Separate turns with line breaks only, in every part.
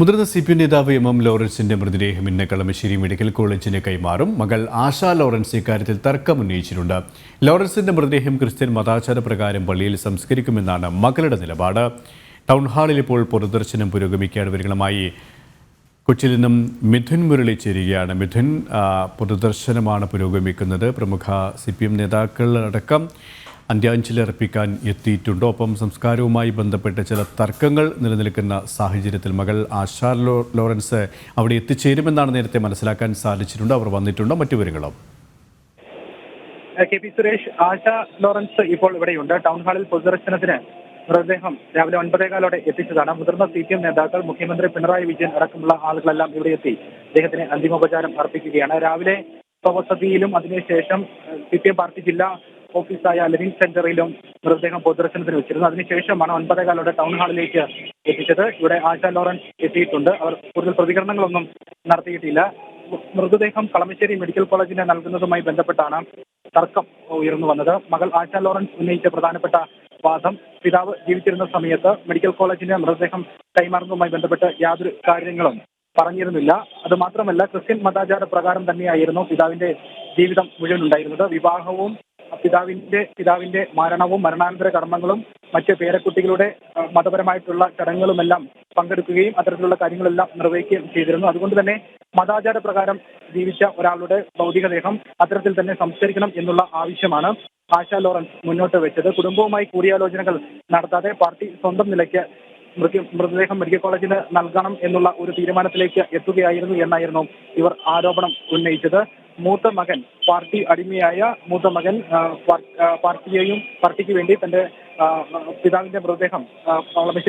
മുതിർന്ന C P നേതാവ് M M ലോറൻസിന്റെ മൃതദേഹം ഇന്ന് കളമശ്ശേരി മെഡിക്കൽ കോളേജിന് കൈമാറും. മകൾ ആശാ ലോറൻസ് ഇക്കാര്യത്തിൽ തർക്കം ഉന്നയിച്ചിട്ടുണ്ട്. ലോറൻസിന്റെ മൃതദേഹം ക്രിസ്ത്യൻ മതാചാര പ്രകാരം പള്ളിയിൽ സംസ്കരിക്കുമെന്നാണ് മകളുടെ നിലപാട്. ടൗൺ ഹാളിൽ ഇപ്പോൾ പൊതുദർശനം പുരോഗമിക്കാൻ വിവരങ്ങളുമായി കൊച്ചിയിൽ നിന്നും മിഥുൻ മുരളി ചേരുകയാണ്. മിഥുൻ പൊതുദർശനമാണ് പുരോഗമിക്കുന്നത്. പ്രമുഖ സി പി എം നേതാക്കളടക്കം അന്ത്യാഞ്ജലി അർപ്പിക്കാൻ എത്തിയിട്ടുണ്ടോ? ഒപ്പം സംസ്കാരവുമായി ബന്ധപ്പെട്ട് ചില തർക്കങ്ങൾ നിലനിൽക്കുന്ന സാഹചര്യത്തിൽ മകൾ ആശാ ലോ ലോറൻസ് അവിടെ എത്തിച്ചേരുമെന്നാണ് നേരത്തെ മനസ്സിലാക്കാൻ സാധിച്ചിട്ടുണ്ട്. അവർ വന്നിട്ടുണ്ടോ? മറ്റു വിവരങ്ങളോ?
K P Suresh Asha Lawrence ഇപ്പോൾ ഇവിടെയുണ്ട്. ടൗൺ ഹാളിൽ പൊതുദർശനത്തിന് മൃതദേഹം രാവിലെ ഒൻപതേകാലോടെ എത്തിച്ചതാണ്. മുതിർന്ന സി പി എം നേതാക്കൾ മുഖ്യമന്ത്രി പിണറായി വിജയൻ അടക്കമുള്ള ആളുകളെല്ലാം ഇവിടെ എത്തി അദ്ദേഹത്തിന് അന്തിമോപചാരം അർപ്പിക്കുകയാണ്. രാവിലെ സ്വവസതിയിലും അതിനുശേഷം സി പി എം പാർട്ടി ജില്ലാ ഓഫീസായ ലിവിംഗ് സെന്ററിലും മൃതദേഹം പൊതുദർശനത്തിന് വെച്ചിരുന്നു. അതിനുശേഷമാണ് ഒൻപതേകാലോടെ ടൗൺ ഹാളിലേക്ക് എത്തിച്ചത്. ഇവിടെ ആശ ലോറൻസ് എത്തിയിട്ടുണ്ട്. അവർ കൂടുതൽ പ്രതികരണങ്ങളൊന്നും നടത്തിയിട്ടില്ല. മൃതദേഹം കളമശ്ശേരി മെഡിക്കൽ കോളേജിന് നൽകുന്നതുമായി ബന്ധപ്പെട്ടാണ് തർക്കം ഉയർന്നു വന്നത്. മകൾ ആശ ലോറൻസ് ഉന്നയിച്ച പ്രധാനപ്പെട്ട വാദം പിതാവ് ജീവിച്ചിരുന്ന സമയത്ത് മെഡിക്കൽ കോളേജിന് മൃതദേഹം കൈമാറുന്നതുമായി ബന്ധപ്പെട്ട് യാതൊരു കാര്യങ്ങളും പറഞ്ഞിരുന്നില്ല. അത് മാത്രമല്ല ക്രിസ്ത്യൻ മതാചാര പ്രകാരം തന്നെയായിരുന്നു പിതാവിന്റെ ജീവിതം മുഴുവൻ ഉണ്ടായിരുന്നത്. വിവാഹവും പിതാവിന്റെ പിതാവിന്റെ മരണവും മരണാനന്തര കർമ്മങ്ങളും മറ്റ് പേരക്കുട്ടികളുടെ മതപരമായിട്ടുള്ള ചടങ്ങുകളുമെല്ലാം പങ്കെടുക്കുകയും അത്തരത്തിലുള്ള കാര്യങ്ങളെല്ലാം നിർവഹിക്കുകയും ചെയ്തിരുന്നു. അതുകൊണ്ട് തന്നെ മതാചാര പ്രകാരം ജീവിച്ച ഒരാളുടെ ഭൗതികദേഹം അത്തരത്തിൽ തന്നെ സംസ്കരിക്കണം എന്നുള്ള ആവശ്യമാണ് ആശാ ലോറൻസ് മുന്നോട്ട് വെച്ചത്. കുടുംബവുമായി കൂടിയാലോചനകൾ നടത്താതെ പാർട്ടി സ്വന്തം നിലയ്ക്ക് മൃതദേഹം മെഡിക്കൽ കോളേജിന് നൽകണം എന്നുള്ള ഒരു തീരുമാനത്തിലേക്ക് എത്തുകയായിരുന്നു എന്നായിരുന്നു ഇവർ ആരോപണം ഉന്നയിച്ചത്. മൂത്ത മകൻ പാർട്ടി അടിമയായ മൂത്ത മകൻ പാർട്ടിയെയും പാർട്ടിക്ക് വേണ്ടി തന്റെ പിതാവിന്റെ മൃതദേഹം ആ,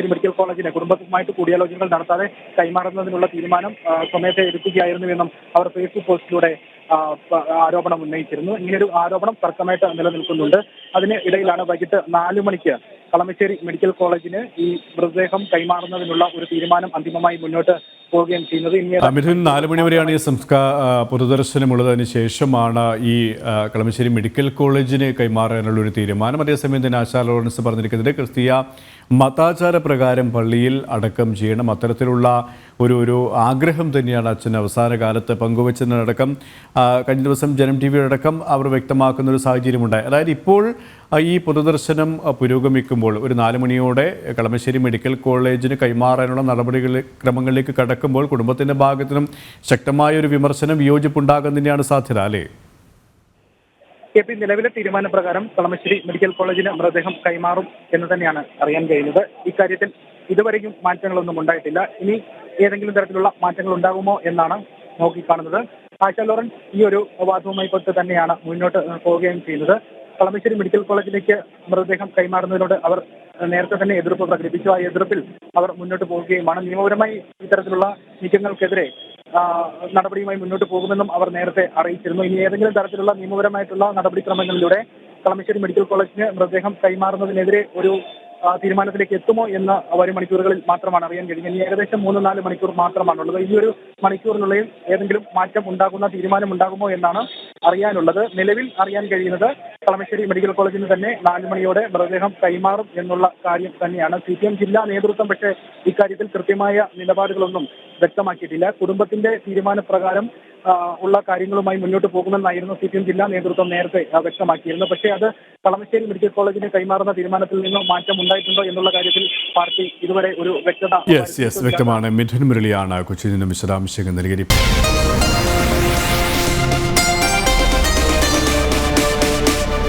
മെഡിക്കൽ കോളേജിന് കുടുംബവുമായിട്ട് കൂടിയാലോചനകൾ നടത്താതെ കൈമാറുന്നതിനുള്ള തീരുമാനം സമയത്തെ എടുക്കുകയായിരുന്നു എന്നും അവർ ഫേസ്ബുക്ക് പോസ്റ്റിലൂടെ ആരോപണം ഉന്നയിച്ചിരുന്നു. ഇങ്ങനെയൊരു ആരോപണം തർക്കമായിട്ട് നിലനിൽക്കുന്നുണ്ട്. അതിന് ഇടയിലാണ് വൈകിട്ട് നാലു മണിക്ക് കളമശ്ശേരി മെഡിക്കൽ കോളേജിന് ഈ മൃതദേഹം കൈമാറുന്നതിനുള്ള ഒരു തീരുമാനം അന്തിമമായി മുന്നോട്ട് പോവുകയും ചെയ്യുന്നത്. ഇനി
നാലു മണി വരെയാണ് ഈ സംസ്കാര പൊതുദർശനമുള്ളതിന് ശേഷമാണ് ഈ കളമശ്ശേരി മെഡിക്കൽ കോളേജിന് കൈമാറാനുള്ള ഒരു തീരുമാനം. അതേസമയം തന്നെ ആശാ ലോറൻസ് പറഞ്ഞിരിക്കുന്നത് ക്രിസ്തീയ മതാചാര പ്രകാരം പള്ളിയിൽ അടക്കം ചെയ്യണം. അത്തരത്തിലുള്ള ഒരു ഒരു ആഗ്രഹം തന്നെയാണ് അച്ഛൻ അവസാന കാലത്ത് പങ്കുവച്ചതിനടക്കം. കഴിഞ്ഞ ദിവസം ജനം ടി വിയടക്കം അവർ വ്യക്തമാക്കുന്ന ഒരു സാഹചര്യമുണ്ടായി. അതായത് ഇപ്പോൾ ഈ പൊതുദർശനം പുരോഗമിക്കുമ്പോൾ ഒരു നാല് മണിയോടെ കളമശ്ശേരി മെഡിക്കൽ കോളേജിന് കൈമാറാനുള്ള നടപടികൾ ക്രമങ്ങളിലേക്ക് കടക്കുമ്പോൾ കുടുംബത്തിന്റെ ഭാഗത്തിനും ശക്തമായ ഒരു വിമർശനം വിയോജിപ്പുണ്ടാകുന്നതിന്റെയാണ് സാധ്യത അല്ലേ?
കെ പി നിലവിലെ തീരുമാനപ്രകാരം കളമശ്ശേരി മെഡിക്കൽ കോളേജിന് മൃതദേഹം കൈമാറും എന്ന് തന്നെയാണ് അറിയാൻ കഴിയുന്നത്. ഇക്കാര്യത്തിൽ ഇതുവരെയും മാറ്റങ്ങളൊന്നും ഉണ്ടായിട്ടില്ല. ഇനി ഏതെങ്കിലും തരത്തിലുള്ള മാറ്റങ്ങൾ ഉണ്ടാകുമോ എന്നാണ് നോക്കിക്കാണുന്നത്. ആശ ലോറൻസ് ഈ ഒരു വാദവുമായി പെട്ട് തന്നെയാണ് മുന്നോട്ട് പോവുകയും ചെയ്യുന്നത്. കളമശ്ശേരി മെഡിക്കൽ കോളേജിലേക്ക് മൃതദേഹം കൈമാറുന്നതിനോട് അവർ നേരത്തെ തന്നെ എതിർപ്പ് പ്രകടിപ്പിച്ചു. ആ എതിർപ്പിൽ അവർ മുന്നോട്ട് പോവുകയുമാണ്. നിയമപരമായി ഇത്തരത്തിലുള്ള നീക്കങ്ങൾക്കെതിരെ നടപടിയുമായി മുന്നോട്ട് പോകുമെന്നും അവർ നേരത്തെ അറിയിച്ചിരുന്നു. ഇനി ഏതെങ്കിലും തരത്തിലുള്ള നിയമപരമായിട്ടുള്ള നടപടിക്രമങ്ങളിലൂടെ കളമശ്ശേരി മെഡിക്കൽ കോളേജിന് മൃതദേഹം കൈമാറുന്നതിനെതിരെ ഒരു തീരുമാനത്തിലേക്ക് എത്തുമോ എന്ന് വരും മണിക്കൂറുകളിൽ മാത്രമാണ് അറിയാൻ കഴിഞ്ഞത് ഏകദേശം മൂന്ന് നാല് മണിക്കൂർ മാത്രമാണുള്ളത്. ഈ ഒരു മണിക്കൂറിനുള്ളിൽ ഏതെങ്കിലും മാറ്റം ഉണ്ടാകുന്ന തീരുമാനം ഉണ്ടാകുമോ എന്നാണ് അറിയാനുള്ളത്. നിലവിൽ അറിയാൻ കഴിയുന്നത് കളമശ്ശേരി മെഡിക്കൽ കോളേജിൽ തന്നെ നാല് മണിയോടെ മൃതദേഹം കൈമാറും എന്നുള്ള കാര്യം തന്നെയാണ്. സി പി എം ജില്ലാ നേതൃത്വം പക്ഷേ ഇക്കാര്യത്തിൽ കൃത്യമായ നിലപാടുകളൊന്നും വ്യക്തമാക്കിയിട്ടില്ല. കുടുംബത്തിന്റെ തീരുമാനപ്രകാരം ഉള്ള കാര്യങ്ങളുമായി മുന്നോട്ട് പോകുമെന്നായിരുന്നു സി പി എം ജില്ലാ നേതൃത്വം നേരത്തെ വ്യക്തമാക്കിയിരുന്നു പക്ഷേ അത് കളമശ്ശേരി മെഡിക്കൽ കോളേജിന് കൈമാറുന്ന തീരുമാനത്തിൽ നിന്ന് മാറ്റം ഉണ്ടായിട്ടുണ്ടോ എന്നുള്ള കാര്യത്തിൽ പാർട്ടി ഇതുവരെ ഒരു വ്യക്തത
വ്യക്തമാണ്. മിഥുൻ മുരളിയാണ് കൊച്ചിയിൽ നിന്നും വിശദാംശങ്ങൾ